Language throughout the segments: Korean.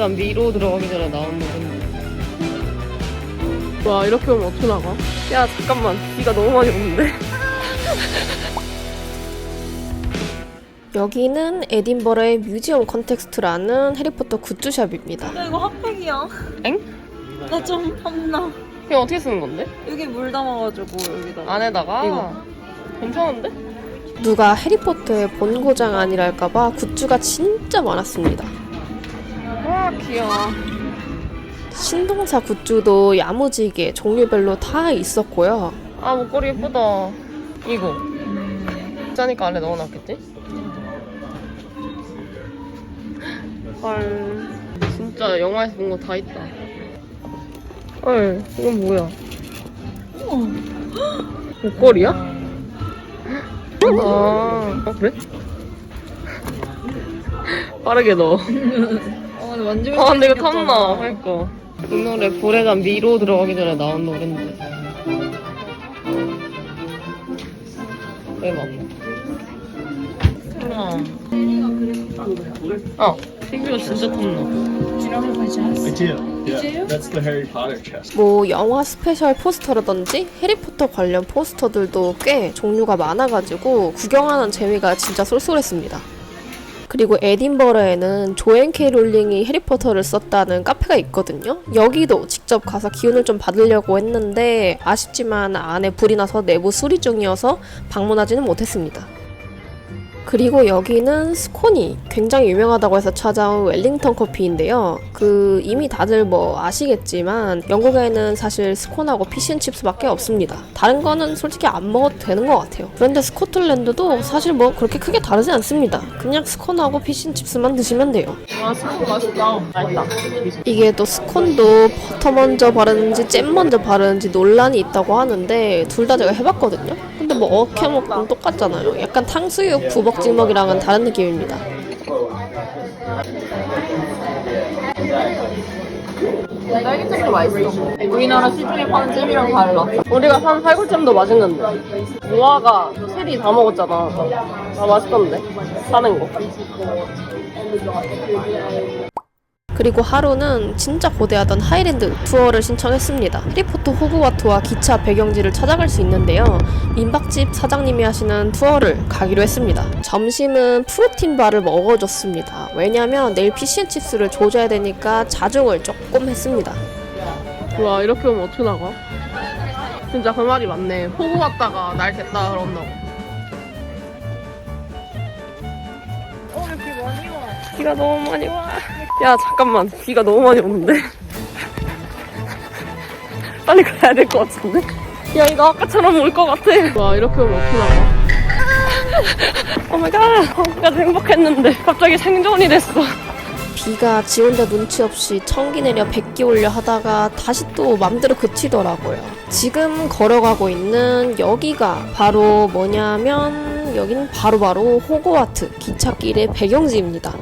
불에단 미로 들어가기 전에 나온 노래인데. 와, 이렇게 오면 어떻게 나가? 야, 잠깐만. 비가 너무 많이 오는데? 여기는 에딘버러의 뮤지엄 컨텍스트라는 해리포터 굿즈샵입니다. 나 이거 핫팩이야. 엥? 나좀 탐나. 이거 어떻게 쓰는 건데? 여기 물 담아가지고 여기다. 안에다가? 이거. 괜찮은데? 누가 해리포터의 본고장 아니랄까봐 굿즈가 진짜 많았습니다. 와, 귀여워. 신동사 굿즈도 야무지게 종류별로 다 있었고요. 아, 목걸이 예쁘다. 이거. 짜니까 안에 넣어놨겠지? 헐. 진짜 영화에서 본 거 다 있다. 헐, 이건 뭐야? 목걸이야? 아, 어, 그래? 빠르게 넣어. 만지면 아, 근데 이거 탐나. 그니까. 이 노래 불에단 미로 들어가기 전에 나온 노래인데. 대박. 우와. 어, 피규어 진짜 탐나. I do. Yeah. That's the Harry Potter chest. 뭐 영화 스페셜 포스터라든지 해리포터 관련 포스터들도 꽤 종류가 많아가지고 구경하는 재미가 진짜 쏠쏠했습니다. 그리고 에딘버러에는 조앤케이 롤링이 해리포터를 썼다는 카페가 있거든요. 여기도 직접 가서 기운을 좀 받으려고 했는데 아쉽지만 안에 불이 나서 내부 수리 중이어서 방문하지는 못했습니다. 그리고 여기는 스콘이 굉장히 유명하다고 해서 찾아온 웰링턴 커피인데요. 그 이미 다들 뭐 아시겠지만 영국에는 사실 스콘하고 피쉬앤칩스밖에 없습니다. 다른 거는 솔직히 안 먹어도 되는 것 같아요. 그런데 스코틀랜드도 사실 뭐 그렇게 크게 다르지 않습니다. 그냥 스콘하고 피쉬앤칩스만 드시면 돼요. 맛있다. 맛있다. 이게 또 스콘도 버터 먼저 바르는지 잼 먼저 바르는지 논란이 있다고 하는데 둘 다 제가 해봤거든요. 뭐 어케 먹으면 똑같잖아요. 약간 탕수육 부먹지먹이랑은 다른 느낌입니다. 딸기잼도 맛있어. 우리나라 시중에 파는 잼이랑 달라. 우리가 산 살구잼도 맛있는데. 무화과 세리 다 먹었잖아. 아, 맛있던데. 사는 거. 그리고 하루는 진짜 고대하던 하이랜드 투어를 신청했습니다. 해리포터 호그와트와 기차 배경지를 찾아갈 수 있는데요. 민박집 사장님이 하시는 투어를 가기로 했습니다. 점심은 프로틴 바를 먹어줬습니다. 왜냐면 내일 피쉬앤칩스를 조져야 되니까 자중을 조금 했습니다. 와, 이렇게 오면 어떻게 나가? 진짜 그 말이 맞네. 호구 왔다가 날 됐다 그런다고. 비가 너무 많이 와. 야, 잠깐만. 비가 너무 많이 오는데. 빨리 가야 될 것 같은데? 야, 이거 아까처럼 올 것 같아. 와, 이렇게 오면 어떻게 나가? 오마이갓. 호구가 행복했는데. 갑자기 생존이 됐어. 비가 지 혼자 눈치 없이 청기 내려 백기 올려 하다가 다시 또 맘대로 그치더라고요. 지금 걸어가고 있는 여기가 바로 뭐냐면 여기는 바로바로 호그와트 기찻길의 배경지입니다.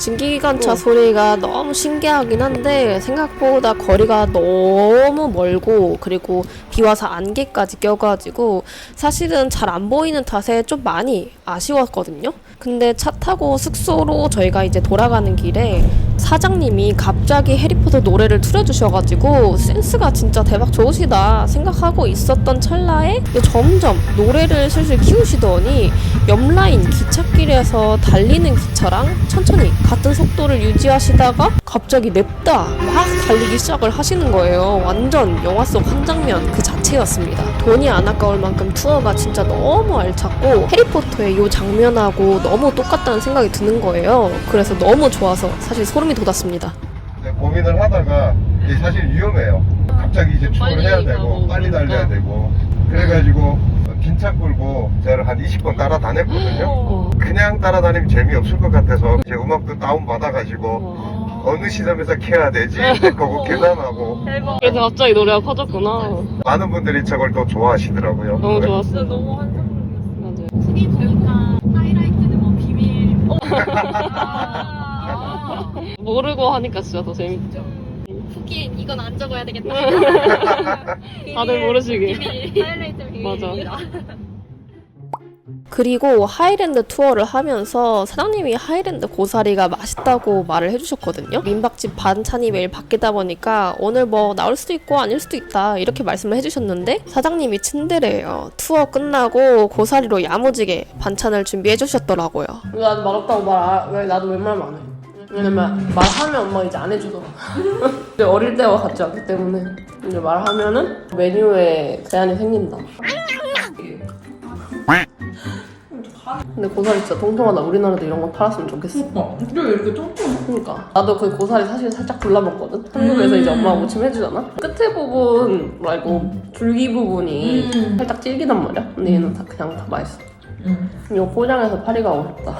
증기기관차 소리가 너무 신기하긴 한데 생각보다 거리가 너무 멀고 그리고 비 와서 안개까지 껴가지고 사실은 잘 안 보이는 탓에 좀 많이 아쉬웠거든요. 근데 차 타고 숙소로 저희가 이제 돌아가는 길에 사장님이 갑자기 해리포터 노래를 틀어주셔가지고 센스가 진짜 대박 좋으시다 생각하고 있었던 찰나에 점점 노래를 슬슬 키우시더니 옆라인 기찻길에서 달리는 기차랑 천천히 같은 속도를 유지하시다가 갑자기 냅다 막 달리기 시작을 하시는 거예요. 완전 영화 속 한 장면 그 자체였습니다. 돈이 안 아까울 만큼 투어가 진짜 너무 알찼고 해리포터의 이 장면하고 너무 똑같다는 생각이 드는 거예요. 그래서 너무 좋아서 사실 소름 이 돋았습니다. 네, 고민을 하다가 이게 사실 위험해요. 갑자기 이제 출근을 해야 되고 빨리 달려야 되고 그래가지고 긴차 끌고 제가 한 20번 따라다녔거든요. 그냥 따라다니면 재미없을 것 같아서 제 음악도 다운 받아가지고 어느 시점에서 켜야 되지 그거 계산하고 그래서 갑자기 노래가 커졌구나. 많은 분들이 저걸 또 좋아하시더라고요. 너무 네. 좋았어. 진짜 너무 환상. 맞아요. 후기 교육과 하이라이트는 뭐 비밀. 모르고 하니까 진짜 더 재밌죠. 후기엔 이건 안 적어야 되겠다. 다들 모르시게. 비밀. 하이라이트 비밀. 맞아. 그리고 하이랜드 투어를 하면서 사장님이 하이랜드 고사리가 맛있다고 말을 해주셨거든요. 민박집 반찬이 매일 바뀌다 보니까 오늘 뭐 나올 수도 있고 아닐 수도 있다 이렇게 말씀을 해주셨는데 사장님이 츤데레예요. 투어 끝나고 고사리로 야무지게 반찬을 준비해 주셨더라고요. 나도 맛없다고 말, 왜 나도 웬만하면 안 해. 왜냐면 말하면 엄마 이제 안 해주더라. 근데 어릴 때와 같지 않기 때문에 이제 말하면은 메뉴에 제한이 생긴다. 근데 고사리 진짜 통통하다. 우리나라도 이런 거 팔았으면 좋겠어. 근데 왜 이렇게 쫑쫑? 그러니까 나도 그 고사리 사실 살짝 골라 먹거든. 한국에서 이제 엄마가 무침 해주잖아. 끝에 부분 말고 줄기 부분이 살짝 질기단 말이야. 근데 얘는 다 그냥 다 맛있어. 이거 포장해서 파리 가고 싶다.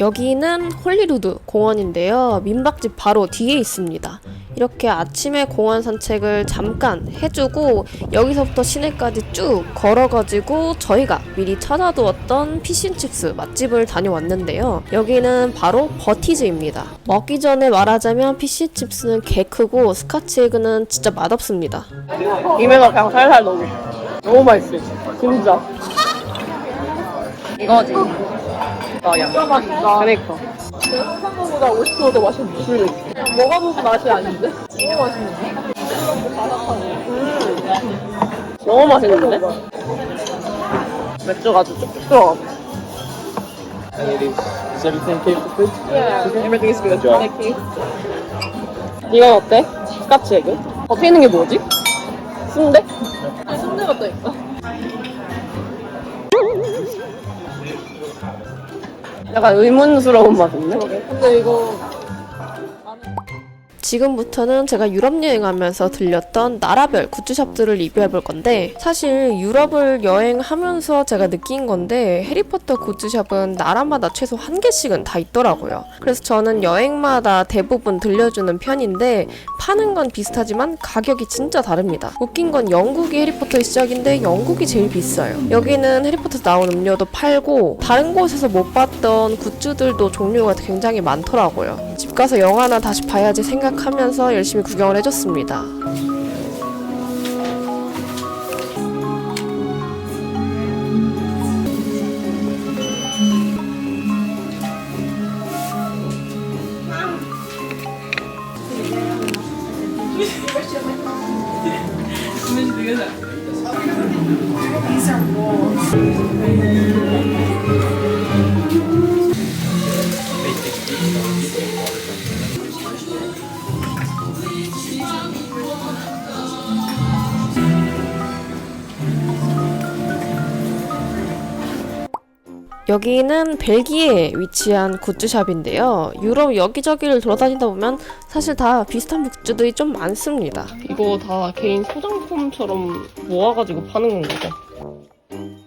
여기는 홀리루드 공원인데요. 민박집 바로 뒤에 있습니다. 이렇게 아침에 공원 산책을 잠깐 해주고 여기서부터 시내까지 쭉 걸어가지고 저희가 미리 찾아두었던 피쉬칩스 맛집을 다녀왔는데요. 여기는 바로 버티즈입니다. 먹기 전에 말하자면 피쉬칩스는 개 크고 스카치 에그는 진짜 맛없습니다. 입에서 그냥 살살 녹어. 너무 맛있어. 진짜. 이거지. 아, 야. 진짜 맛있다. 그니까. 상상한 것보다 50%더 맛있는 줄. 먹어보고 맛이 아닌데? 너무 맛있는데? 음. 너무 맛있는데? 맥주가 아주 쭉쭉 들어가. And it is, is everything okay the food? Yeah, everything is good. Job. Thank you. 이건 어때? 에그? 겉에 있는 게 뭐지? 순대? 순대가 또 있어. 약간 의문스러운 맛인데? 근데 이거 지금부터는 제가 유럽 여행하면서 들렸던 나라별 굿즈샵들을 리뷰해 볼 건데 사실 유럽을 여행하면서 제가 느낀 건데 해리포터 굿즈샵은 나라마다 최소 한 개씩은 다 있더라고요. 그래서 저는 여행마다 대부분 들려주는 편인데 파는 건 비슷하지만 가격이 진짜 다릅니다. 웃긴 건 영국이 해리포터의 시작인데 영국이 제일 비싸요. 여기는 해리포터 나온 음료도 팔고 다른 곳에서 못 봤던 굿즈들도 종류가 굉장히 많더라고요. 집 가서 영화나 다시 봐야지 생각 하면서 열심히 구경을 해줬습니다. 여기는 벨기에에 위치한 굿즈샵인데요. 유럽 여기저기를 돌아다니다 보면 사실 다 비슷한 굿즈들이 좀 많습니다. 이거 다 개인 소장품처럼 모아가지고 파는 건가 봐.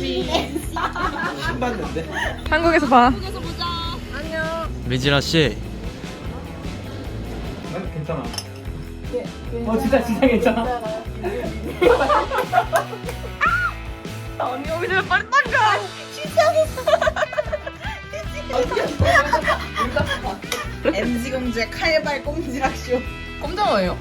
메시. 한국에서 봐. 미진아 씨. 괜찮아. 어 진짜 진짜 괜찮아. 언니 여기서 빨리 나가. MZ 공주의 칼발 꼼지락 쇼. 꼼짝어예요.